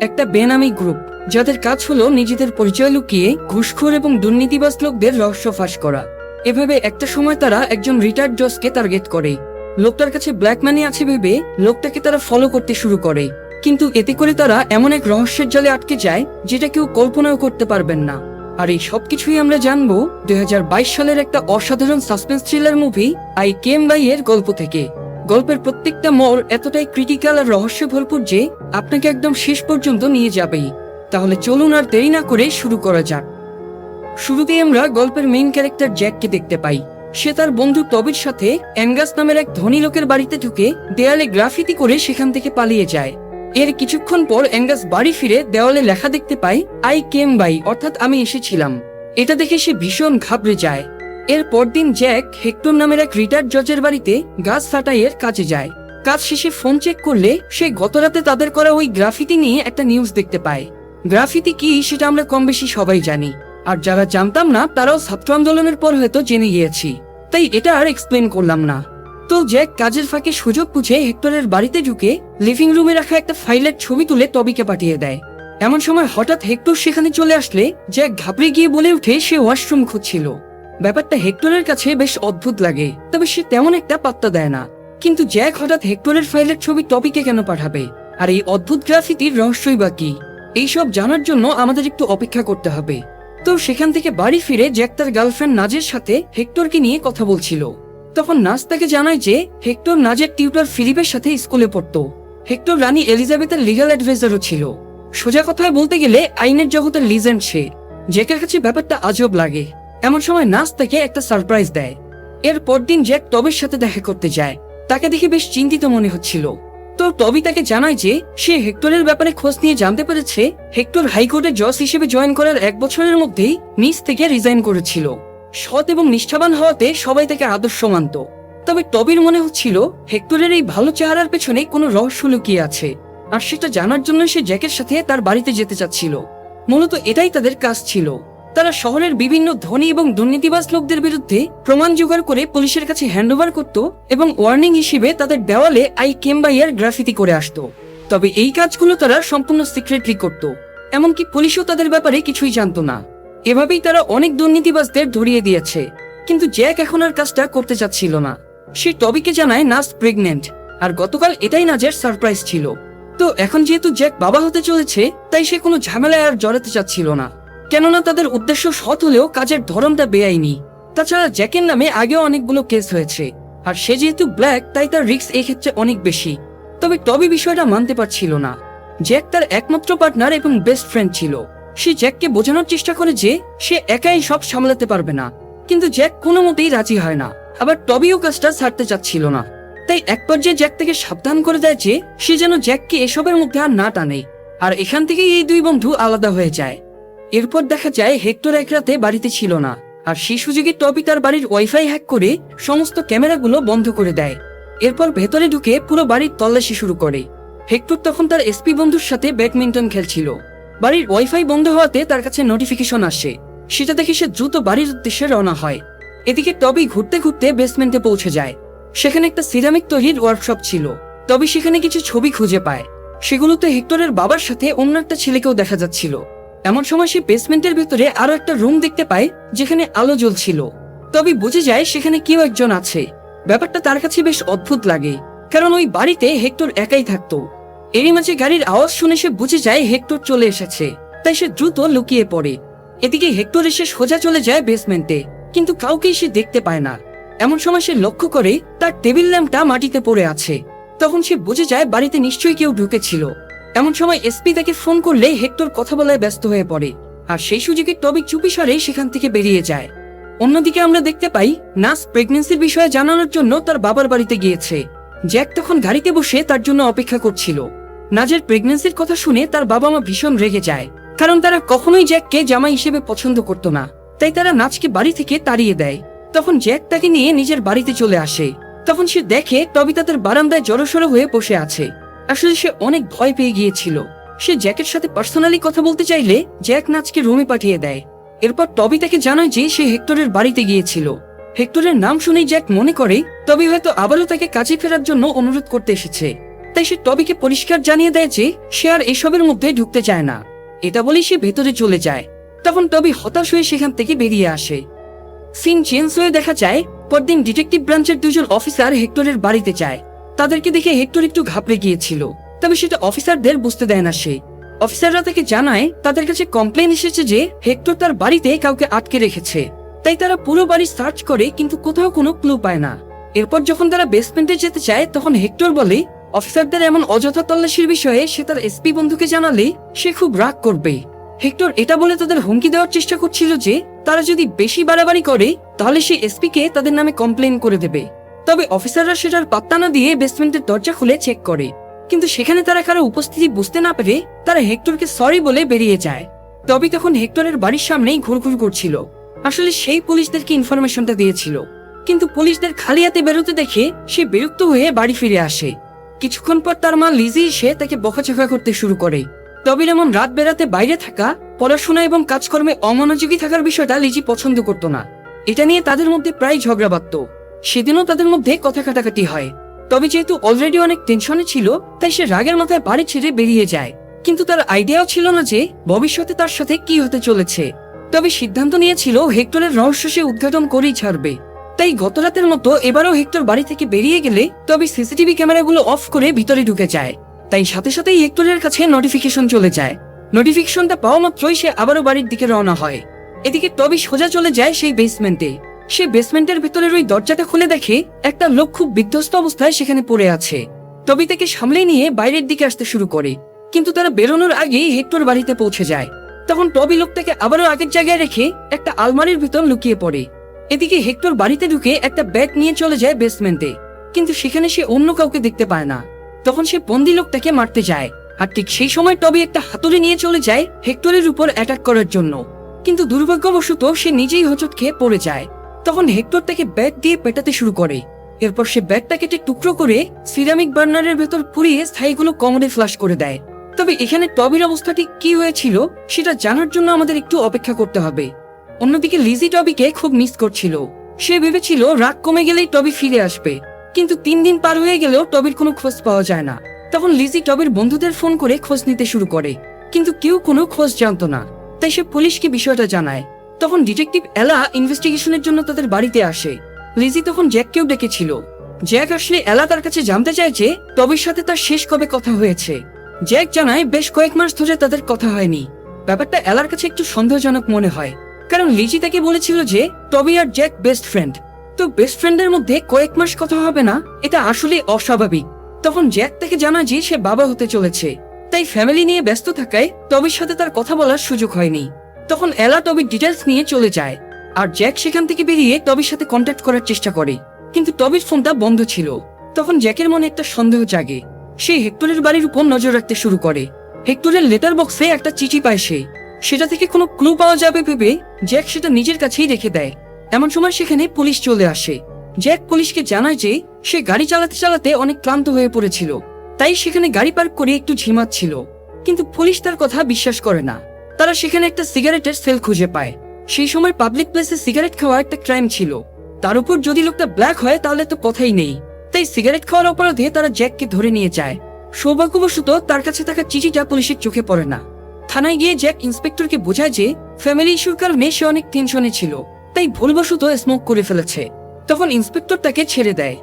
একটা বেনামি গ্রুপ, যাদের কাজ হলো নিজেদের পরিচয় লুকিয়ে ঘুষখোর এবং দুর্নীতিবাজ লোকদের রহস্য ফাঁস করা। এভাবে একটা সময় তারা একজন রিটায়ার্ড জজকে টার্গেট করে। লোকটার কাছে ব্ল্যাক মানি আছে ভেবে লোকটাকে তারা ফলো করতে শুরু করে। কিন্তু এতে করে তারা এমন এক রহস্যের জালে আটকে যায়, যেটা কেউ কল্পনাও করতে পারবেন না। আর এই সবকিছুই আমরা জানব দুই হাজার বাইশ সালের একটা অসাধারণ suspense thriller movie I came by এর গল্প থেকে। গল্পের প্রত্যেকটা মোড় এতটাই ক্রিটিক্যাল আর রহস্য ভরপুর যে আপনাকে একদম শেষ পর্যন্ত নিয়ে যাবেই। তাহলে চলুন আর দেরি না করে শুরু করা যাক। শুরুতেই আমরা গল্পের মেইন ক্যারেক্টার জ্যাককে দেখতে পাই। সে তার বন্ধু টবির সাথে অ্যাঙ্গাস নামের এক ধনী লোকের বাড়িতে ঢুকে দেয়ালে গ্রাফিতি করে সেখান থেকে পালিয়ে যায়। এর কিছুক্ষণ পর অ্যাঙ্গাস বাড়ি ফিরে দেওয়ালে লেখা দেখতে পায় আই কেম বাই অর্থাৎ আমি এসেছিলাম। এটা দেখে সে ভীষণ ঘাবড়ে যায়। এর পরদিন জ্যাক হেক্টর নামের এক রিটায়ার্ড জজের বাড়িতে গাছ ছাটাইয়ের কাজে যায়। কাজ শেষে ফোন চেক করলে সে গতরাতে তাদের করা ওই গ্রাফিতি নিয়ে একটা নিউজ দেখতে পায়। গ্রাফিতি কি সেটা আমরা কম বেশি সবাই জানি। আর যারা জানতাম না, তারাও ছাত্র আন্দোলনের পর হয়তো জেনে গিয়েছি। তাই এটা আর এক্সপ্লেন করলাম না। তো জ্যাক কাজের ফাঁকে সুযোগ বুঝে হেক্টরের বাড়িতে ঢুকে লিভিং রুমে রাখা একটা ফাইলের ছবি তুলে তবিকে পাঠিয়ে দেয়। এমন সময় হঠাৎ হেক্টর সেখানে চলে আসলে জ্যাক ঘাবড়ে গিয়ে বলে উঠে সে ওয়াশরুম খুঁজছিল। ব্যাপারটা হেক্টরের কাছে বেশ অদ্ভুত লাগে, তবে সে তেমন একটা পাত্তা দেয় না। কিন্তু জ্যাক হঠাৎ হেক্টরের ফাইলের ছবি টপিকে কেন পাঠাবে? আর এই অদ্ভুত গ্রাফিতির রহস্যই বা কি? এইসব জানার জন্য আমাদের একটু অপেক্ষা করতে হবে। তো সেখান থেকে বাড়ি ফিরে জ্যাক তার গার্লফ্রেন্ড নাজের সাথে হেক্টরকে নিয়ে কথা বলছিল। তখন নাজ তাকে জানায় যে, হেক্টর নাজের টিউটর ফিলিপের সাথে স্কুলে পড়তো। হেক্টর রানী এলিজাবেথের লিগাল অ্যাডভাইজারও ছিল। সোজা কথায় বলতে গেলে আইনের জগতের লিজেন্ড সে। জ্যাকের কাছে ব্যাপারটা আজব লাগে। এমন সময় নাচ তাকে একটা সারপ্রাইজ দেয়। এর পরদিন জ্যাক টবের সাথে দেখা করতে যায়। তাকে দেখে বেশ চিন্তিত মনে হচ্ছিল। তো টবি তাকে জানায় যে, সে হেক্টরের ব্যাপারে খোঁজ নিয়ে জানতে পেরেছে, হেক্টর হাইকোর্টে জজ হিসেবে জয়েন করার এক বছরের মধ্যেই নিজ থেকে রিজাইন করেছিল। সৎ এবং নিষ্ঠাবান হওয়াতে সবাই তাকে আদর্শ মানত। তবে টবির মনে হচ্ছিল, হেক্টরের এই ভালো চেহারার পেছনে কোনো রহস্য লুকিয়ে আছে। আর সেটা জানার জন্য সে জ্যাকের সাথে তার বাড়িতে যেতে চাচ্ছিল। মূলত এটাই তাদের কাজ ছিল। তারা শহরের বিভিন্ন ধনী এবং দুর্নীতিবাজ লোকদের বিরুদ্ধে প্রমাণ জোগাড় করে পুলিশের কাছে হ্যান্ডওভার করত এবং ওয়ার্নিং হিসেবে তাদের দেওয়ালে আই কেম্বাইয়ার গ্রাফিতি করে আসতো। তবে এই কাজগুলো তারা সম্পূর্ণ সিক্রেটলি করত। এমনকি পুলিশও তাদের ব্যাপারে কিছুই জানতো না। এভাবেই তারা অনেক দুর্নীতিবাজদের ধরিয়ে দিয়েছে। কিন্তু জ্যাক এখন আর কাজটা করতে চাচ্ছিল না। সে টবিকে জানায় নাস প্রেগনেন্ট আর গতকাল এটাই নাজের সারপ্রাইজ ছিল। তো এখন যেহেতু জ্যাক বাবা হতে চলেছে, তাই সে কোনো ঝামেলায় আর জড়াতে চাচ্ছিল না। কেননা তাদের উদ্দেশ্য সৎ হলেও কাজের ধরনটা বেআইনি। তাছাড়া জ্যাকের নামে আগেও অনেকগুলো কেস হয়েছে। আর সে যেহেতু ব্ল্যাক, তাই তার রিস্ক এই ক্ষেত্রে অনেক বেশি। তবে টবি বিষয়টা মানতে পারছিল না। জ্যাক তার একমাত্র পার্টনার এবং বেস্ট ফ্রেন্ড ছিল। সে জ্যাককে বোঝানোর চেষ্টা করে যে সে একাই সব সামলাতে পারবে না। কিন্তু জ্যাক কোনো মতেই রাজি হয় না। আবার টবিও কাজটা ছাড়তে চাচ্ছিল না। তাই এক পর্যায়ে জ্যাক থেকে সাবধান করে দেয় যে সে যেন জ্যাককে এসবের মধ্যে আর না টানে। আর এখান থেকেই এই দুই বন্ধু আলাদা হয়ে যায়। এরপর দেখা যায় হেক্টর এক রাতে বাড়িতে ছিল না, আর সেই সুযোগে টবি তার বাড়ির ওয়াইফাই হ্যাক করে সমস্ত ক্যামেরাগুলো বন্ধ করে দেয়। এরপর ভেতরে ঢুকে পুরো বাড়ির তল্লাশি শুরু করে। হেক্টর তখন তার এসপি বন্ধুর সাথে ব্যাডমিন্টন খেলছিল। বাড়ির ওয়াইফাই বন্ধ হওয়াতে তার কাছে নোটিফিকেশন আসে। সেটা দেখে সে দ্রুত বাড়ির উদ্দেশ্যে রওনা হয়। এদিকে টবি ঘুরতে ঘুরতে বেসমেন্টে পৌঁছে যায়। সেখানে একটা সিরামিক তৈরির ওয়ার্কশপ ছিল। তবে সেখানে কিছু ছবি খুঁজে পায়। সেগুলোতে হেক্টরের বাবার সাথে অন্য একটা ছেলেকেও দেখা যাচ্ছিল। এমন সময় সে বেসমেন্টের ভেতরে আরও একটা রুম দেখতে পায়, যেখানে আলো জ্বলছিল। তবে বুঝে যায় সেখানে কেউ একজন আছে। ব্যাপারটা তার কাছে বেশ অদ্ভুত লাগে, কারণ ওই বাড়িতে হেক্টর একাই থাকতো। এরই মাঝে গাড়ির আওয়াজ শুনে সে বুঝে যায় হেক্টর চলে এসেছে, তাই সে দ্রুত লুকিয়ে পড়ে। এদিকে হেক্টর এসে সোজা চলে যায় বেসমেন্টে কিন্তু কাউকেই সে দেখতে পায় না। এমন সময় সে লক্ষ্য করে তার টেবিল ল্যাম্পটা মাটিতে পড়ে আছে। তখন সে বুঝে যায় বাড়িতে নিশ্চয়ই কেউ ঢুকেছিল। এমন সময় এসপি তাকে ফোন করলে হেক্টর কথা বলায় ব্যস্ত হয়ে পড়ে। আর সেই সুযোগে চুপি সরে সেখান থেকে বেরিয়ে যায়। অন্যদিকে আমরা দেখতে পাই নাস প্রেগনেন্সির বিষয়ে জানানোর জন্য তার বাবার বাড়িতে গিয়েছে। জ্যাক তখন গাড়িতে বসে তার জন্য অপেক্ষা করছিল। নাজের প্রেগনেন্সির কথা শুনে তার বাবা মা ভীষণ রেগে যায়। কারণ তারা কখনোই জ্যাককে জামাই হিসেবে পছন্দ করতো না। তাই তারা নাচকে বাড়ি থেকে তাড়িয়ে দেয়। তখন জ্যাক তাকে নিয়ে নিজের বাড়িতে চলে আসে। তখন সে দেখে টবি তাদের বারান্দায় জড়সড়ো হয়ে বসে আছে। আসলে সে অনেক ভয় পেয়ে গিয়েছিল। সে জ্যাকের সাথে পার্সোনালি কথা বলতে চাইলে জ্যাক নাচকে রুমে পাঠিয়ে দেয়। এরপর টবি তাকে জানায় যে সে হেক্টরের বাড়িতে গিয়েছিল। হেক্টরের নাম শুনেই জ্যাক মনে করে তবে হয়তো আবারও তাকে কাজে ফেরার জন্য অনুরোধ করতে এসেছে। তাই সে টবিকে পরিষ্কার জানিয়ে দেয় যে সে আর এসবের মধ্যে ঢুকতে চায় না। এটা বলেই সে ভেতরে চলে যায়। তখন টবি হতাশ হয়ে সেখান থেকে বেরিয়ে আসে। সিন চেঞ্জ হয়ে দেখা যায়, পরদিন ডিটেকটিভ ব্রাঞ্চের দুজন অফিসার হেক্টরের বাড়িতে যায়। তাদেরকে দেখে হেক্টর একটু ঘাবড়ে গিয়েছিল, তবে সেটা অফিসারদের বুঝতে দেয় না সে। অফিসাররা তাকে জানায়, তাদের কাছে কমপ্লেন এসেছে যে হেক্টর তার বাড়িতে কাউকে আটকে রেখেছে। তাই তারা পুরো বাড়ি সার্চ করে কিন্তু কোথাও কোনো ক্লু পায় না। এরপর যখন তারা বেসমেন্টে যেতে চায়, তখন হেক্টর বলে, অফিসারদের এমন অযথা তল্লাশির বিষয়ে সে তার এসপি বন্ধুকে জানালে সে খুব রাগ করবে। হেক্টর এটা বলে তাদের হুমকি দেওয়ার চেষ্টা করছিল যে, তারা যদি বেশি বাড়াবাড়ি করে, তাহলে সে এসপি কে তাদের নামে কমপ্লেন করে দেবে। তবে অফিসাররা সেটার পাত্তা না দিয়ে বেসমেন্টের দরজা খুলে চেক করে। কিন্তু সেখানে তারা কারও উপস্থিতি বুঝতে না পেরে তারা হেক্টরকে সরি বলে বেরিয়ে যায়। তবে তখন হেক্টরের বাড়ির সামনেই ঘুরঘুর করছিল। আসলে সেই পুলিশদেরকে ইনফরমেশনটা দিয়েছিল। কিন্তু পুলিশদের খালি হাতে বেরোতে দেখে সে বিরক্ত হয়ে বাড়ি ফিরে আসে। কিছুক্ষণ পর তার মা লিজি এসে তাকে বকাঝকা করতে শুরু করে। তবে এমন রাত বেড়াতে বাইরে থাকা, পড়াশোনা এবং কাজকর্মে অমনোযোগী থাকার বিষয়টা লিজি পছন্দ করত না। এটা নিয়ে তাদের মধ্যে প্রায় ঝগড়া বাঁধত। সেদিনও তাদের মধ্যে কথা কাটাকাটি হয়। তবে যেহেতু অলরেডি অনেক টেনশনে ছিল, তাই সে রাগের মাথায় বাড়ি ছেড়ে বেরিয়ে যায়। কিন্তু তার আইডিয়াও ছিল না যে ভবিষ্যতে তার সাথে কি হতে চলেছে। তবে সিদ্ধান্ত নিয়েছিল হেক্টরের রহস্য সে উদ্ঘাটন করেই ছাড়বে। তাই গত রাতের মতো এবারও হেক্টর বাড়ি থেকে বেরিয়ে গেলে তবে সিসিটিভি ক্যামেরাগুলো অফ করে ভিতরে ঢুকে যায়। তাই সাথে সাথেই হেক্টরের কাছে নোটিফিকেশন চলে যায়। নোটিফিকেশনটা পাওয়া মাত্রই সে আবারও বাড়ির দিকে রওনা হয়। এদিকে টবি সোজা চলে যায় সেই বেসমেন্টে সে বেসমেন্টের ভিতরের ওই দরজাটা খুলে দেখে একটা লোক খুব বিধ্বস্ত অবস্থায় সেখানে পড়ে আছে। টবি তাকে সামলে নিয়ে বাইরের দিকে আসতে শুরু করে। কিন্তু তারা বেরোনোর আগেই হেক্টর বাড়িতে পৌঁছে যায়। তখন টবি লোকটাকে আবারও আগের জায়গায় রেখে একটা আলমারির ভিতর লুকিয়ে পড়ে। এদিকে হেক্টর বাড়িতে ঢুকে একটা ব্যাগ নিয়ে চলে যায় বেসমেন্টে। কিন্তু সেখানে সে অন্য কাউকে দেখতে পায় না। তখন সে বন্দি লোকটাকে মারতে যায়। আর ঠিক সেই সময় টবি একটা হাতুড়ি নিয়ে চলে যায় হেক্টরের উপর অ্যাটাক করার জন্য। কিন্তু দুর্ভাগ্যবশত সে নিজেই হোঁচট খেয়ে পড়ে যায়। তখন হেক্টর তাকে ব্যাগ দিয়ে পেটাতে শুরু করে। এরপর সে ব্যাগটা কেটে টুকরো করে সিরামিক বার্নারের ভেতর পুড়িয়ে স্থায়ীগুলো কমরে ফ্লাশ করে দেয়। তবে এখানে টবির অবস্থাটি কি হয়েছিল, সেটা জানার জন্য আমাদের একটু অপেক্ষা করতে হবে। অন্যদিকে লিজি টবিকে খুব মিস করছিল। সে ভেবেছিল রাগ কমে গেলেই টবি ফিরে আসবে। কিন্তু তিন দিন পার হয়ে গেলেও টবির কোনো খোঁজ পাওয়া যায় না। তখন লিজি টবির বন্ধুদের ফোন করে খোঁজ নিতে শুরু করে। কিন্তু কেউ কোনো খোঁজ জানতো না। তাই সে পুলিশকে বিষয়টা জানায়। তখন ডিটেকটিভ এলা ইনভেস্টিগেশনের জন্য তাদের বাড়িতে আসে। লিজি তখন জ্যাককেও ডেকেছিল। জ্যাক আসলে এলা তার কাছে জানতে চায় যে টবির সাথে তার শেষ কবে কথা হয়েছে। জ্যাক জানায়, বেশ কয়েক মাস ধরে তাদের কথা হয়নি। ব্যাপারটা এলার কাছে একটু সন্দেহজনক মনে হয়। কারণ লিজি তাকে বলেছিল যে টবি আর জ্যাক বেস্ট ফ্রেন্ড। তো বেস্ট ফ্রেন্ডের মধ্যে কয়েক মাস কথা হবে না? এটা আসলে অস্বাভাবিক। তখন জ্যাক তাকে জানায় যে সে বাবা হতে চলেছে। তাই ফ্যামিলি নিয়ে ব্যস্ত থাকায় টবির সাথে তার কথা বলার সুযোগ হয়নি। তখন এলা টবির ডিটেলস নিয়ে চলে যায়। আর জ্যাক সেখান থেকে বেরিয়ে টবির সাথে কন্ট্যাক্ট করার চেষ্টা করে। কিন্তু টবির ফোনটা বন্ধ ছিল। তখন জ্যাকের মনে একটা সন্দেহ জাগে। সে হেক্টরের বাড়ির উপর নজর রাখতে শুরু করে। হেক্টরের লেটার বক্সে একটা চিঠি পায় সে। সেটা থেকে কোনো ক্লু পাওয়া যাবে ভেবে জ্যাক সেটা নিজের কাছেই রেখে দেয়। এমন সময় সেখানে পুলিশ চলে আসে। জ্যাক পুলিশকে জানায় যে সে গাড়ি চালাতে চালাতে অনেক ক্লান্ত হয়ে পড়েছিল। তাই সেখানে গাড়ি পার্ক করে একটু ঝিমাচ্ছিল। কিন্তু পুলিশ তার কথা বিশ্বাস করে না। তারা সেখানে একটা সিগারেটের সেল খুঁজে পায়। সেই সময় পাবলিক প্লেসে সিগারেট খাওয়া একটা ক্রাইম ছিল। তার উপর যদি লোকটা ব্ল্যাক হয়, তাহলে তো কথাই নেই। তাই সিগারেট খাওয়ার অপরাধে তারা জ্যাককে ধরে নিয়ে যায়। সৌভাগ্যবশত তার কাছে থাকা চিঠিটা পুলিশের চোখে পড়ে না। থানায় গিয়ে জ্যাক ইন্সপেক্টরকে বোঝায় যে, ফ্যামিলি ইস্যুর কারণে সে অনেক টেনশনে ছিল। তাই ভুলবশত স্মোক করে ফেলেছে। তখন ইন্সপেক্টর তাকে ছেড়ে দেয়।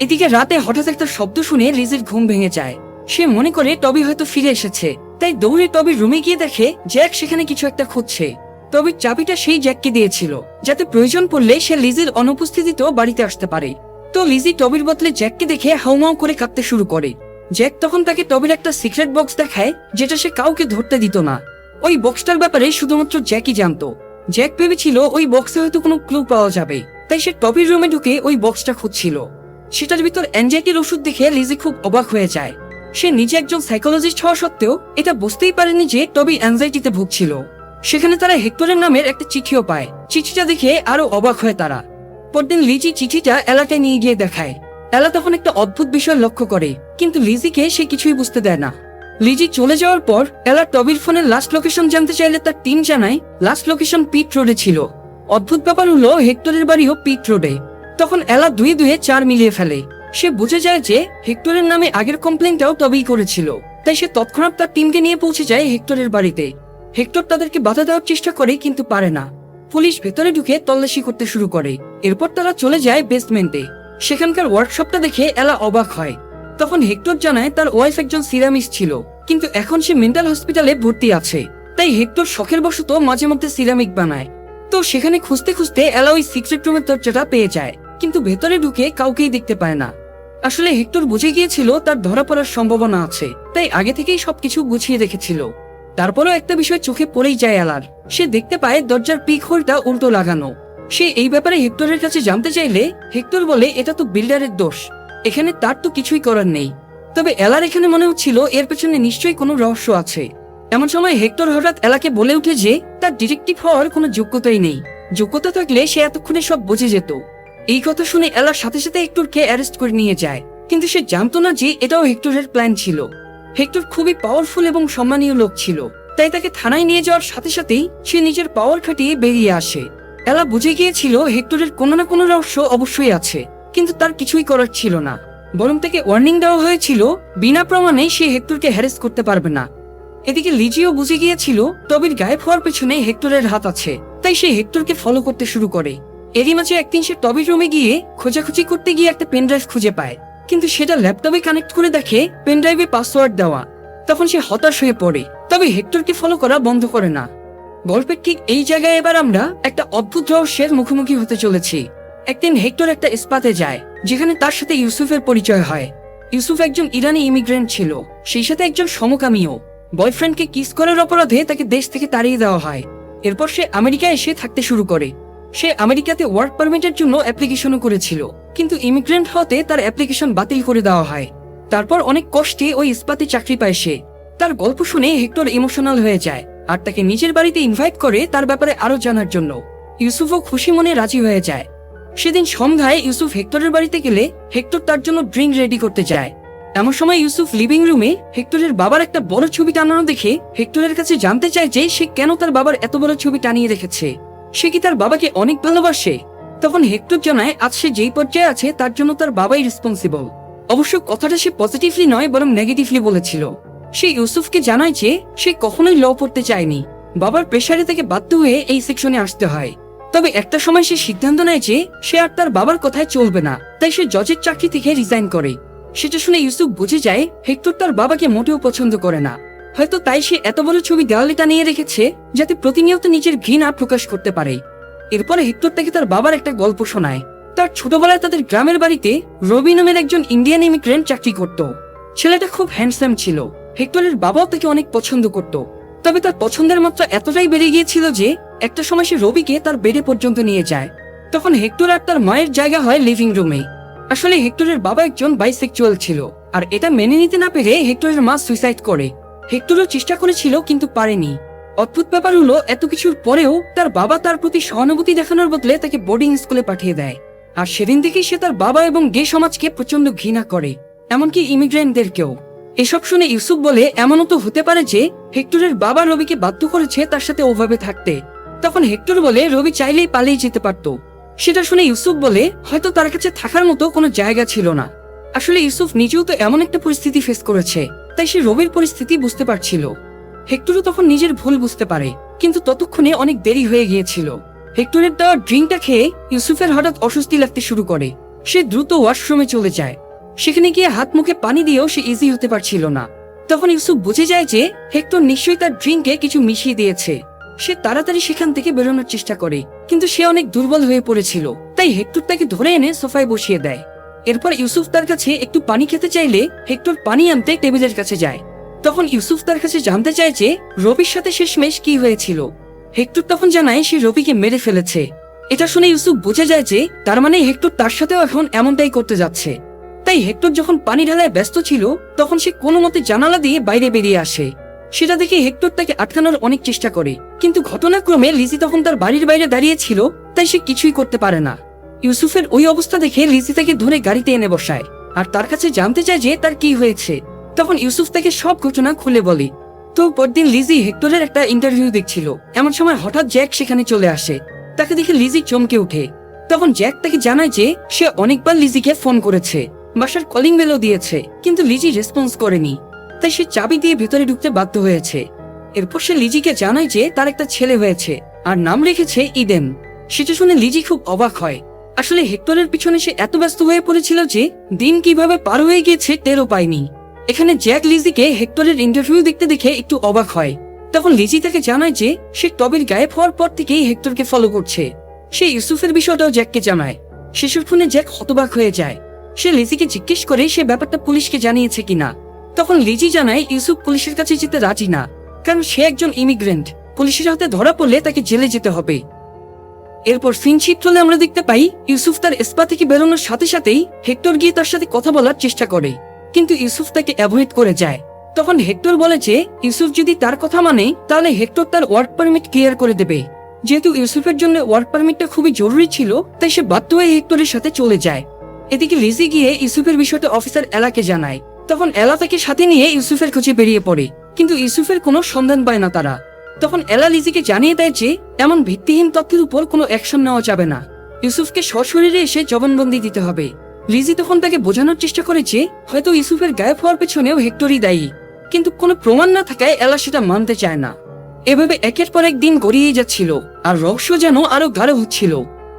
এদিকে রাতে হঠাৎ একটা শব্দ শুনে লিজির ঘুম ভেঙে যায়। সে মনে করে টবি হয়তো ফিরে এসেছে। তাই দৌড়ে টবির রুমে গিয়ে দেখে জ্যাক সেখানে কিছু একটা খুঁজছে। টবির চাবিটা সেই জ্যাককে দিয়েছিল, যাতে প্রয়োজন পড়লে সে লিজির অনুপস্থিতিতেও বাড়িতে আসতে পারে। তো লিজি টবির বদলে জ্যাককে দেখে হাউমাউ করে কাঁদতে শুরু করে। জ্যাক তখন তাকে টবির একটা সিক্রেট বক্স দেখায়, যেটা সে কাউকে ধরতে দিত না। ওই বক্সটার ব্যাপারে শুধুমাত্র জ্যাকই জানতো। জ্যাক ভেবেছিল ওই বক্সে হয়তো কোনো ক্লু পাওয়া যাবে। তাই সে টবির রুমে ঢুকে ওই বক্সটা খুঁজছিল। সেটার ভিতর অ্যাংজাইটির ওষুধ দেখে লিজি খুব অবাক হয়ে যায়। সে নিজে একজন সাইকোলজিস্ট হওয়া সত্ত্বেও এটা বুঝতেই পারেনি যে টবি অ্যাংজাইটিতে ভুগছিল। সেখানে তারা হেক্টরের নামের একটা চিঠিও পায়। চিঠিটা দেখে আরও অবাক হয় তারা। পরদিন লিজি চিঠিটা এলাকায় নিয়ে গিয়ে দেখায়। এলা তখন একটা অদ্ভুত বিষয় লক্ষ্য করে, কিন্তু লিজিকে সে কিছুই বুঝতে দেয় না। লিজি চলে যাওয়ার পর এলা টবির ফোনের লাস্ট লোকেশন জানতে চাইলে তার টিম জানায় লাস্ট লোকেশন পিট রোডে ছিল। অদ্ভুত ব্যাপার হলো হেক্টরের বাড়িও পিট রোডে। তখন এলা দুই দুয়ে চার মিলিয়ে ফেলে। সে বুঝে যায় যে হেক্টরের নামে আগের কমপ্লেনটাও তবেই করেছিল। তাই সে তৎক্ষণাৎ তার টিমকে নিয়ে পৌঁছে যায় হেক্টরের বাড়িতে। হেক্টর তাদেরকে বাধা দেওয়ার চেষ্টা করে কিন্তু পারে না। পুলিশ ভেতরে ঢুকে তল্লাশি করতে শুরু করে। এরপর তারা চলে যায় বেসমেন্টে সেখানকার ওয়ার্কশপটা দেখে এলা অবাক হয়। তখন হেক্টর জানায় তার ওয়াইফ একজন সিরামিস্ট ছিল, কিন্তু এখন সে মেন্টাল হসপিটালে ভর্তি আছে। তাই হেক্টর শখের বশত মাঝে মধ্যে সিরামিক বানায়। তো সেখানে খুঁজতে খুঁজতে এলা ওই সিক্রেট রুমের দরজাটা পেয়ে যায়। কিন্তু ভেতরে ঢুকে কাউকেই দেখতে পায় না। আসলে হেক্টর বুঝে গিয়েছিল তার ধরা পড়ার সম্ভাবনা আছে, তাই আগে থেকেই সবকিছু গুছিয়ে রেখেছিল। তারপরও একটা বিষয় চোখে পড়েই যায় এলার সে দেখতে পায় দরজার পিক হোলটা উল্টো লাগানো। সে এই ব্যাপারে হেক্টরের কাছে জানতে চাইলে হেক্টর বলে, এটা তো বিল্ডারের দোষ। এখানে তার তো কিছুই করার নেই। তবে এলার এখানে মনে হচ্ছিল এর পেছনে নিশ্চয়ই কোনো রহস্য আছে। এমন সময় হেক্টর হঠাৎ এলাকে বলে উঠে যে, তার ডিটেকটিভ হওয়ার কোনো যোগ্যতাই নেই। যোগ্যতা থাকলে সে এতক্ষণে সব বুঝে যেত। এই কথা শুনে এলার সাথে সাথে হেক্টরকে অ্যারেস্ট করে নিয়ে যায়। কিন্তু সে জানতো না যে এটাও হেক্টরের প্ল্যান ছিল। হেক্টর খুবই পাওয়ারফুল এবং সম্মানীয় লোক ছিল। তাই তাকে থানায় নিয়ে যাওয়ার সাথে সাথেই সে নিজের পাওয়ার খাটিয়ে বেরিয়ে আসে। এলা বুঝে গিয়েছিল হেক্টরের কোনো না কোনো রহস্য অবশ্যই আছে, কিন্তু তার কিছুই করার ছিল না। বরং তাকে ওয়ার্নিং দেওয়া হয়েছিল, বিনা প্রমাণে সে হেক্টরকে হ্যারেস করতে পারবে না। এদিকে লিজিও বুঝে গিয়েছিল টবির গায়েব হওয়ার পেছনে হেক্টরের হাত আছে, তাই সে হেক্টরকে ফলো করতে শুরু করে। এরই মাঝে একদিন সে টবির রুমে গিয়ে খোঁজাখুঁজি করতে গিয়ে একটা পেনড্রাইভ খুঁজে পায়। কিন্তু সেটা ল্যাপটপে কানেক্ট করে দেখে পেনড্রাইভে পাসওয়ার্ড দেওয়া। তখন সে হতাশ হয়ে পড়ে। তবে হেক্টরকে ফলো করা বন্ধ করে না। গল্পের ঠিক এই জায়গায় এবার আমরা একটা অদ্ভুত রহস্যের মুখোমুখি হতে চলেছি। একদিন হেক্টর একটা ইস্পাতে যায়, যেখানে তার সাথে ইউসুফের পরিচয় হয়। ইউসুফ একজন ইরানি ইমিগ্রেন্ট ছিল, সেই সাথে একজন সমকামীও। বয়ফ্রেন্ডকে কিস করার অপরাধে তাকে দেশ থেকে তাড়িয়ে দেওয়া হয়। এরপর সে আমেরিকায় এসে থাকতে শুরু করে। সে আমেরিকাতে ওয়ার্ক পারমিটের জন্য অ্যাপ্লিকেশনও করেছিল। কিন্তু ইমিগ্রেন্ট হতে তার অ্যাপ্লিকেশন বাতিল করে দেওয়া হয়। তারপর অনেক কষ্টে ওই ইস্পাতে চাকরি পায় সে। তার গল্প শুনে হেক্টর ইমোশনাল হয়ে যায় আর তাকে নিজের বাড়িতে ইনভাইট করে তার ব্যাপারে আরও জানার জন্য। ইউসুফও খুশি মনে রাজি হয়ে যায়। সেদিন সন্ধ্যায় ইউসুফ হেক্টরের বাড়িতে গেলে হেক্টর তার জন্য ড্রিঙ্ক রেডি করতে যায়। এমন সময় ইউসুফ লিভিং রুমে হেক্টরের বাবার একটা বড় ছবি টানানো দেখে হেক্টরের কাছে জানতে চায় যে সে কেন তার বাবার এত বড় ছবি টানিয়ে রেখেছে। সে কি তার বাবাকে অনেক ভালোবাসে? তখন হেক্টর জানায়, আজ সে যেই পর্যায়ে আছে, তার জন্য তার বাবাই রেসপন্সিবল অবশ্য কথাটা সে পজিটিভলি নয়, বরং নেগেটিভলি বলেছিল। সে ইউসুফকে জানায় যে, সে কখনোই ল পড়তে চায়নি। বাবার প্রেশারে তাকে বাধ্য হয়ে এই সেকশনে আসতে হয়। তবে একটা সময় সে সিদ্ধান্ত নেয় যে, সে আর তার বাবার কথায় চলবে না। তাই সে জজের চাকরি থেকে রিজাইন করে। সেটা শুনে ইউসুফ বুঝে যায়, হেক্টর তার বাবাকে মোটেও পছন্দ করে না। হয়তো তাই সে এত বড় ছবি দেওয়ালে টানিয়ে রেখেছে যাতে প্রতিনিয়ত নিজের ঘৃণা প্রকাশ করতে পারে। এরপরে হেক্টর তাকে তার বাবার একটা গল্প শোনায়। তার ছোটবেলায় তাদের গ্রামের বাড়িতে রবি নামের একজন ইন্ডিয়ান ইমিগ্রেন্ট চাকরি করত। ছেলেটা খুব হ্যান্ডসাম ছিল। হেক্টরের বাবাও তাকে অনেক পছন্দ করত। তবে তার পছন্দের মাত্রা এতটাই বেড়ে গিয়েছিল যে একটা সময় সে রবিকে তার বেডে পর্যন্ত নিয়ে যায়। তখন হেক্টর আর তার মায়ের জায়গা হয় লিভিং রুমে। আসলে হেক্টরের বাবা একজন বাইসেক্সুয়াল ছিল। আর এটা মেনে নিতে না পেরে হেক্টরের মা সুইসাইড করে। হেক্টরও চেষ্টা করেছিল, কিন্তু পারেনি। অদ্ভুত ব্যাপার হলো, এত কিছুর পরেও তার বাবা তার প্রতি সহানুভূতি দেখানোর বদলে তাকে বোর্ডিং স্কুলে পাঠিয়ে দেয়। আর সেদিন থেকেই সে তার বাবা এবং গে সমাজকে প্রচণ্ড ঘৃণা করে, এমনকি ইমিগ্রেন্টদেরকেও এসব শুনে ইউসুফ বলে, এমনও তো হতে পারে যে, হেক্টরের বাবা রবিকে বাধ্য করেছে তার সাথে ওভাবে থাকতে। তখন হেক্টর বলে, রবি চাইলেই পালিয়ে যেতে পারত। সেটা শুনে ইউসুফ বলে, হয়তো তার কাছে থাকার মতো কোনো জায়গা ছিল না। আসলে ইউসুফ নিজেও তো এমন একটা পরিস্থিতি ফেস করেছে। তাই সে রবির পরিস্থিতি বুঝতে পারছিল। হেক্টরও তখন নিজের ভুল বুঝতে পারে, কিন্তু ততক্ষণে অনেক দেরি হয়ে গিয়েছিল। হেক্টরের দেওয়া ড্রিঙ্কটা খেয়ে ইউসুফের হঠাৎ অস্বস্তি লাগতে শুরু করে। সে দ্রুত ওয়াশরুমে চলে যায়। সেখানে গিয়ে হাত মুখে পানি দিয়েও সে ইজি হতে পারছিল না। তখন ইউসুফ বুঝে যায় যে হেক্টর নিশ্চয়ই তার ড্রিঙ্কে কিছু মিশিয়ে দিয়েছে। সে তাড়াতাড়ি সেখান থেকে বেরোনোর চেষ্টা করে, কিন্তু সে অনেক দুর্বল হয়ে পড়েছিল। তাই হেক্টর তাকে ধরে এনে সোফায় বসিয়ে দেয়। এরপর ইউসুফ তার কাছে একটু পানি খেতে চাইলে হেক্টর পানি আনতে টেবিলের কাছে যায়। তখন ইউসুফ তার কাছে জানতে চায় যে রবির সাথে শেষমেশ কি হয়েছিল। হেক্টর তখন জানায় সে রবিকে মেরে ফেলেছে। এটা শুনে ইউসুফ বুঝে যায় যে তার মানে হেক্টর তার সাথেও এখন এমনটাই করতে যাচ্ছে। তাই হেক্টর যখন পানি ঢালায় ব্যস্ত ছিল, তখন সে কোনো মতে জানালা দিয়ে বাইরে বেরিয়ে আসে। সেটা দেখে হেক্টর তাকে আটকানোর অনেক চেষ্টা করে। কিন্তু ঘটনাক্রমে লিজি তখন তার বাড়ির বাইরে দাঁড়িয়ে ছিল, তাই সে কিছুই করতে পারে না। ইউসুফের ওই অবস্থা দেখে লিজি তাকে ধরে গাড়িতে এনে বসায়, আর তার কাছে জানতে চায় যে তার কি হয়েছে। তখন ইউসুফ তাকে সব ঘটনা খুলে বলে, তো পরদিন লিজি হেক্টরের একটা ইন্টারভিউ দেখছিল। এমন সময় হঠাৎ জ্যাক সেখানে চলে আসে। তাকে দেখে লিজি চমকে ওঠে। তখন জ্যাক তাকে জানায় যে সে অনেকবার লিজিকে ফোন করেছে, বাসার কলিং বেলও দিয়েছে, কিন্তু লিজি রেসপন্স করেনি। তাই সে চাবি দিয়ে ভেতরে ঢুকতে বাধ্য হয়েছে। এরপর সে লিজিকে জানায় যে তার একটা ছেলে হয়েছে, আর নাম রেখেছে ইডেন সেটা শুনে লিজি খুব অবাক হয়। আসলে হেক্টরের পিছনে সে এত ব্যস্ত হয়ে পড়েছিল যে দিন কীভাবে পার হয়ে গিয়েছে টেরও পায়নি। এখানে জ্যাক লিজিকে হেক্টরের ইন্টারভিউ দেখতে দেখে একটু অবাক হয়। তখন লিজি তাকে জানায় যে সে টবির গায়েব হওয়ার পর থেকেই হেক্টরকে ফলো করছে। সে ইউসুফের বিষয়টাও জ্যাককে জানায়। শিশুর ফোনে জ্যাক হতবাক হয়ে যায়। সে লিজিকে জিজ্ঞেস করে সে ব্যাপারটা পুলিশকে জানিয়েছে কিনা। তখন লিজি জানায় ইউসুফ পুলিশের কাছে যেতে রাজি না, কারণ সে একজন ইমিগ্রেন্ট পুলিশের হাতে ধরা পড়লে তাকে জেলে যেতে হবে। এরপর সিন চিত্রলে আমরা দেখতে পাই, ইউসুফ তার স্পা থেকে বেরোনোর সাথে সাথেই হেক্টর গিয়ে তার সাথে কথা বলার চেষ্টা করে। কিন্তু ইউসুফ তাকে অ্যাভয়েড করে যায়। তখন হেক্টর বলে যে, ইউসুফ যদি তার কথা মানে তাহলে হেক্টর তার ওয়ার্ক পারমিট ক্লিয়ার করে দেবে। যেহেতু ইউসুফের জন্য ওয়ার্ক পারমিটটা খুবই জরুরি ছিল, তাই সে বাধ্য হয়ে হেক্টরের সাথে চলে যায়। এদিকে লিজি গিয়ে ইউসুফের বিষয়টা অফিসার এলাকে জানায়। তখন এলা তাকে সাথে নিয়ে ইউসুফের খোঁজে বেরিয়ে পড়ে। কিন্তু ইউসুফের কোনো সন্ধান পায় না তারা। তখন এলা লিজিকে জানিয়ে দেয় যে, এমন ভিত্তিহীন তথ্যের উপর কোনো অ্যাকশন নেওয়া যাবে না। ইউসুফকে সশরীরে এসে জবানবন্দি দিতে হবে। লিজি তখন তাকে বোঝানোর চেষ্টা করে যে, হয়তো ইউসুফের গায়েব হওয়ার পেছনেও হেক্টরই দায়ী। কিন্তু কোনো প্রমাণ না থাকায় এলা সেটা মানতে চায় না। এভাবে একের পর একদিন গড়িয়ে যাচ্ছিল, আর রহস্য যেন আরও গাঢ় হচ্ছিল।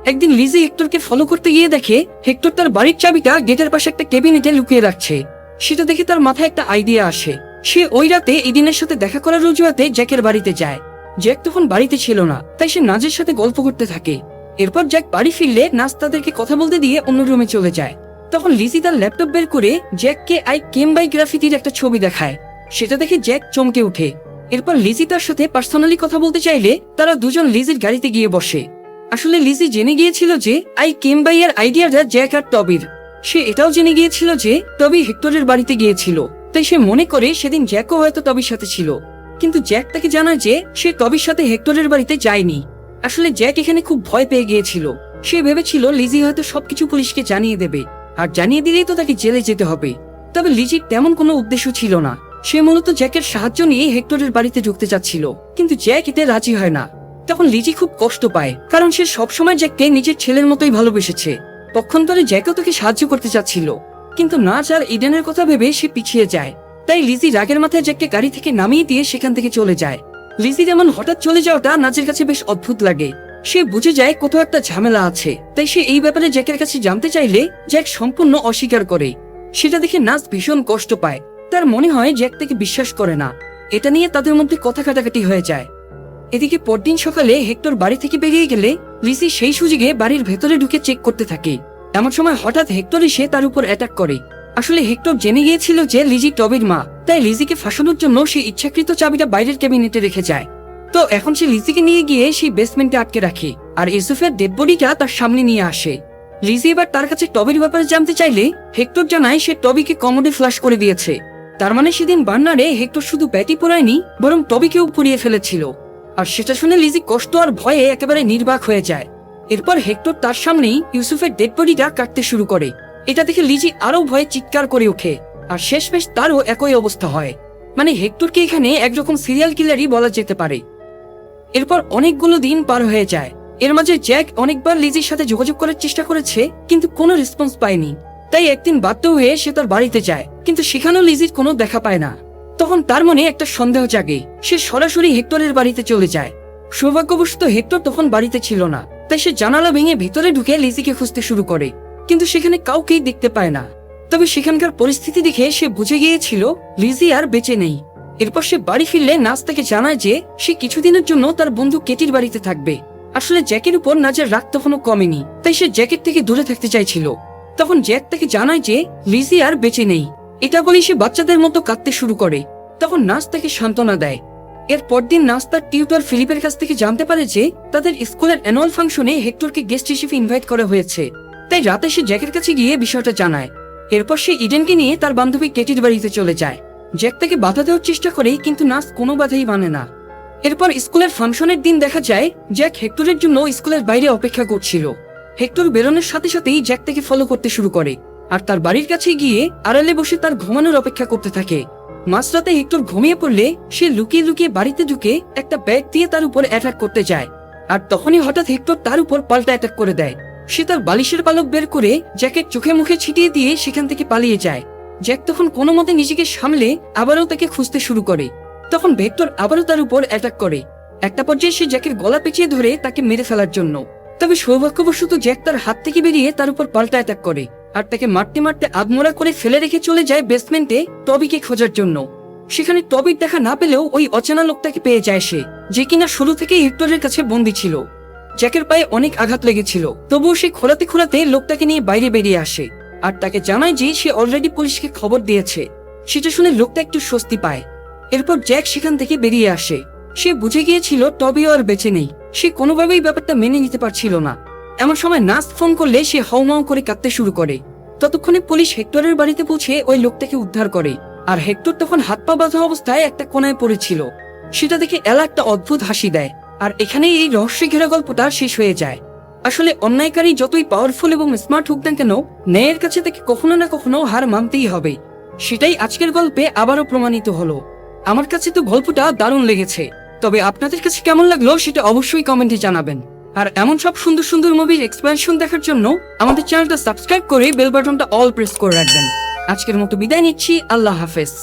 একদিন লিজি হেক্টরকে ফলো করতে গিয়ে দেখে, হেক্টর তার বাড়ির চাবিটা গেটের পাশে একটা কেবিনেটে লুকিয়ে রাখছে। সেটা দেখে তার মাথায় একটা আইডিয়া আসে। সে ওই রাতে ইদিনের সাথে দেখা করার রুজুয়াতে জ্যাকের বাড়িতে যায়। জ্যাক তখন বাড়িতে ছিল না, তাই সে নাজের সাথে গল্প করতে থাকে। এরপর জ্যাক বাড়ি ফিরলে নাজ তাদেরকে কথা বলতে দিয়ে অন্য রুমে চলে যায়। তখন লিজি তার ল্যাপটপ বের করে জ্যাককে আই কেম বাই গ্রাফিতির একটা ছবি দেখায়। সেটা দেখে জ্যাক চমকে ওঠে এরপর লিজি তার সাথে পার্সোনালি কথা বলতে চাইলে তারা দুজন লিজির গাড়িতে গিয়ে বসে। আসলে লিজি জেনে গিয়েছিল যে আই কেম বাই এর আইডিয়াটা জ্যাক আর টবির। সে এটাও জেনে গিয়েছিল যে টবি হেক্টরের বাড়িতে গিয়েছিল। তাই সে মনে করে সেদিন জ্যাকও হয়তো টবির সাথে ছিল। কিন্তু জ্যাক তাকে জানায় যে সে টবির সাথে হেক্টরের বাড়িতে যায়নি। আসলে জ্যাক এখানে খুব ভয় পেয়ে গিয়েছিল। সে ভেবেছিল লিজি হয়তো সবকিছু পুলিশকে জানিয়ে দেবে। আর জানিয়ে দিলেই তো তাকে জেলে যেতে হবে। তবে লিজির তেমন কোনো উদ্দেশ্য ছিল না। সে মূলত জ্যাকের সাহায্য নিয়ে হেক্টরের বাড়িতে ঢুকতে চাচ্ছিল। কিন্তু জ্যাক এতে রাজি হয় না। তখন লিজি খুব কষ্ট পায়, কারণ সে সবসময় জ্যাককে নিজের ছেলের মতোই ভালোবেসেছে। পক্ষান্তরে জ্যাকও তাকে সাহায্য করতে চাচ্ছিল। কিন্তু নাচ আর ইডেনের কথা ভেবে সে পিছিয়ে যায়। তাই লিজি রাগের মাথায় জ্যাককে গাড়ি থেকে নামিয়ে দিয়ে সেখান থেকে চলে যায়। লিজি যেমন হঠাৎ চলে যাওয়াটা নাচের কাছে বেশ অদ্ভুত লাগে। সে বুঝে যায় কোথাও একটা ঝামেলা আছে। তাই সে এই ব্যাপারে জ্যাকের কাছে জানতে চাইলে জ্যাক সম্পূর্ণ অস্বীকার করে। সেটা দেখে নাচ ভীষণ কষ্ট পায়। তার মনে হয় জ্যাক তাকে বিশ্বাস করে না। এটা নিয়ে তাদের মধ্যে কথা কাটাকাটি হয়ে যায়। এদিকে পরদিন সকালে হেক্টর বাড়ি থেকে বেরিয়ে গেলে লিসি সেই সুযোগে বাড়ির ভেতরে ঢুকে চেক করতে থাকে। এমন সময় হঠাৎ হেক্টর এসে তার উপর অ্যাটাক করে। আসলে হেক্টর জেনে গিয়েছিল যে লিজি টবির মা, তাই লিজিকে ফাঁসানোর জন্য সে ইচ্ছাকৃত চাবিটা বাইরের ক্যাবিনেটে রেখে যায়। তো এখন সে লিজিকে নিয়ে গিয়ে সেই বেসমেন্টে আটকে রাখে, আর ইউসুফের ডেড বডিটা তার সামনে নিয়ে আসে। লিজি এবার তার কাছে টবির ব্যাপারে জানতে চাইলে হেক্টর জানায় সে টবিকে কমোডে ফ্লাশ করে দিয়েছে। তার মানে সেদিন বার্নারে হেক্টর শুধু ব্যাটি পড়ায়নি, বরং টবিকেও পুড়িয়ে ফেলেছিল। আর সেটা শুনে লিজি কষ্ট আর ভয়ে একেবারে নির্বাক হয়ে যায়। এরপর হেক্টর তার সামনেই ইউসুফের ডেড বডিটা কাটতে শুরু করে। এটা দেখে লিজি আরও ভয়ে চিৎকার করে ওঠে, আর শেষমেশ তারও একই অবস্থা হয়। মানে হেক্টরকে এখানে একরকম সিরিয়াল কিলারই বলা যেতে পারে। এরপর অনেকগুলো দিন পার হয়ে যায়। এর মাঝে জ্যাক অনেকবার লিজির সাথে যোগাযোগ করার চেষ্টা করেছে, কিন্তু কোনো রেসপন্স পায়নি। তাই একদিন বাধ্য হয়ে সে তার বাড়িতে যায়, কিন্তু সেখানেও লিজির কোনো দেখা পায় না। তখন তার মনে একটা সন্দেহ জাগে, সে সরাসরি হেক্টরের বাড়িতে চলে যায়। সৌভাগ্যবশত হেক্টর তখন বাড়িতে ছিল না। তাই সে জানালা ভেঙে ভিতরে ঢুকে লিজিকে খুঁজতে শুরু করে। কিন্তু সেখানে কাউকেই দেখতে পায় না। তবে সেখানকার পরিস্থিতি দেখে সে বুঝে গিয়েছিল, লিজি আর বেঁচে নেই। এরপর সে বাড়ি ফিরলে নাচ তাকে জানায় যে সে কিছুদিনের জন্য তার বন্ধু কেটির বাড়িতে থাকবে। আসলে জ্যাকের উপর নাচের রাগ তখনও কমেনি, তাই সে জ্যাকের থেকে দূরে থাকতে চাইছিল। তখন জ্যাক তাকে জানায় যে লিজি আর বেঁচে নেই। এটা বলেই সে বাচ্চাদের মতো কাঁদতে শুরু করে। তখন নাচ তাকে সান্ত্বনা দেয়। এর পরদিন নাচ তার টিউটর ফিলিপের কাছ থেকে জানতে পারে যে তাদের স্কুলের অ্যানুয়াল ফাংশনে হেক্টরকে গেস্ট হিসেবে ইনভাইট করা হয়েছে। তাই রাতে সে জ্যাকের কাছে গিয়ে বিষয়টা জানায়। এরপর সে ইডেনকে নিয়ে তার বান্ধবী কেটির বাড়িতে চলে যায়। জ্যাক তাকে বাধা দেওয়ার চেষ্টা করে, কিন্তু নাচ কোনো বাধাই মানে না। এরপর স্কুলের ফাংশনের দিন দেখা যায়, জ্যাক হেক্টরের জন্য স্কুলের বাইরে অপেক্ষা করছিল। হেক্টর বেরোনোর সাথে সাথেই জ্যাক তাকে ফলো করতে শুরু করে। আর তার বাড়ির কাছে গিয়ে আড়ালে বসে তার ঘুমানোর অপেক্ষা করতে থাকে। মাঝরাতে হেক্টর ঘুমিয়ে পড়লে সে লুকিয়ে লুকিয়ে বাড়িতে ঢুকে একটা ব্যাগ দিয়ে তার উপর অ্যাটাক করতে যায়। আর তখনই হঠাৎ হেক্টর তার উপর পাল্টা অ্যাটাক করে দেয়। সে তার বালিশের পালক বের করে জ্যাকের চোখে মুখে ছিটিয়ে দিয়ে সেখান থেকে পালিয়ে যায়। জ্যাক তখন কোনো মতে নিজেকে সামলে আবারও তাকে খুঁজতে শুরু করে। তখন ভেক্টর আবারও তার উপর অ্যাটাক করে। একটা পর্যায়ে সে জ্যাকের গলা পেঁচিয়ে ধরে তাকে মেরে ফেলার জন্য। তবে সৌভাগ্যবশত জ্যাক তার হাত থেকে বেরিয়ে তার উপর পাল্টা অ্যাটাক করে। আর তাকে মারতে মারতে আদমোড়া করে ফেলে রেখে চলে যায় বেসমেন্টে টবিকে খোঁজার জন্য। সেখানে টবির দেখা না পেলেও ওই অচেনা লোকটাকে পেয়ে যায় সে, যে কিনা শুরু থেকেই হেক্টরের কাছে বন্দী ছিল। জ্যাকের পায়ে অনেক আঘাত লেগেছিল, তবুও সে খোলাতে খোলাতে লোকটাকে নিয়ে বাইরে বেরিয়ে আসে। আর তাকে জানায় যে সে অলরেডি পুলিশকে খবর দিয়েছে। সেটা শুনে লোকটা একটু স্বস্তি পায়। এরপর জ্যাক সেখান থেকে বেরিয়ে আসে। সে বুঝে গিয়েছিল টবিও আর বেঁচে নেই। সে কোনোভাবেই ব্যাপারটা মেনে নিতে পারছিল না। এমন সময় নাস ফোন করলে সে হাউমাউ করে কাঁদতে শুরু করে। ততক্ষণে পুলিশ হেক্টরের বাড়িতে পৌঁছে ওই লোকটাকে উদ্ধার করে। আর হেক্টর তখন হাত পা বাঁধা অবস্থায় একটা কোনায় পড়েছিল। সেটা দেখে এলা একটা অদ্ভুত হাসি দেয়। আর এখানেই এই রহস্য ঘেরা গল্পটা শেষ হয়ে যায়। আসলে অন্যায়কারী যতই পাওয়ারফুল এবং স্মার্ট হোক না কেন, ন্যায়ের কাছে তাকে কখনো না কখনো হার মানতেই হবে। সেটাই আজকের গল্পে আবারও প্রমাণিত হলো। আমার কাছে তো গল্পটা দারুণ লেগেছে। তবে আপনাদের কাছে কেমন লাগল সেটা অবশ্যই কমেন্টে জানাবেন। আর এমন সব সুন্দর সুন্দর মুভির এক্সপ্যানশন দেখার জন্য আমাদের চ্যানেলটা সাবস্ক্রাইব করে বেল বাটনটা অল প্রেস করে রাখবেন। আজকের মতো বিদায় নিচ্ছি, আল্লাহ হাফেজ।